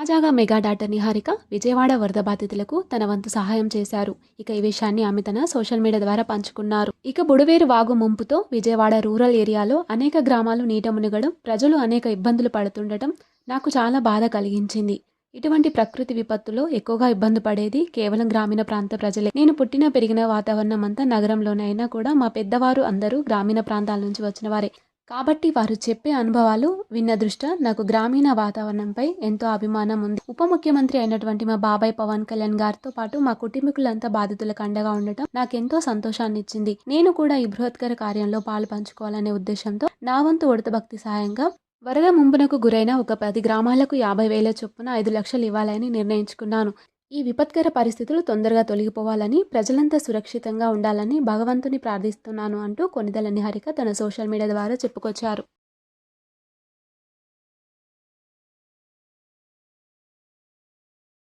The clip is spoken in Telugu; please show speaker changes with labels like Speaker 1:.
Speaker 1: తాజాగా మెగా డాక్టర్ నిహారిక విజయవాడ వరద బాధితులకు తన వంతు సహాయం చేశారు. ఇక ఈ విషయాన్ని ఆమె తన సోషల్ మీడియా ద్వారా పంచుకున్నారు. ఇక బుడవేరు వాగు ముంపుతో విజయవాడ రూరల్ ఏరియాలో అనేక గ్రామాలు నీట మునగడం ప్రజలు అనేక ఇబ్బందులు పడుతుండటం నాకు చాలా బాధ కలిగించింది. ఇటువంటి ప్రకృతి విపత్తులో ఎక్కువగా ఇబ్బంది పడేది కేవలం గ్రామీణ ప్రాంత ప్రజలే. నేను పుట్టిన పెరిగిన వాతావరణం అంతా నగరంలోనే అయినా కూడా మా పెద్దవారు అందరూ గ్రామీణ ప్రాంతాల నుంచి వచ్చిన వారే. కాబట్టి వారు చెప్పే అనుభవాలు విన్న దృష్ట్యా నాకు గ్రామీణ వాతావరణంపై ఎంతో అభిమానం ఉంది. ఉప ముఖ్యమంత్రి అయినటువంటి మా బాబాయ్ పవన్ కళ్యాణ్ గారితో పాటు మా కుటుంబీకులంతా బాధితులకు అండగా ఉండటం నాకెంతో సంతోషాన్ని ఇచ్చింది నేను కూడా ఈ బృహత్కర కార్యంలో పాలు పంచుకోవాలనే ఉద్దేశంతో నా వంతు ఉడత భక్తి సాయంగా వరద ముంపునకు గురైన ఒక పది గ్రామాలకు యాభై వేల చొప్పున ఐదు లక్షలు ఇవ్వాలని నిర్ణయించుకున్నాను. ఈ విపత్కర పరిస్థితులు తొందరగా తొలగిపోవాలని ప్రజలంతా సురక్షితంగా ఉండాలని భగవంతుని ప్రార్థిస్తున్నాను అంటూ కొనిదల నిహారిక తన సోషల్ మీడియా ద్వారా చెప్పుకొచ్చారు.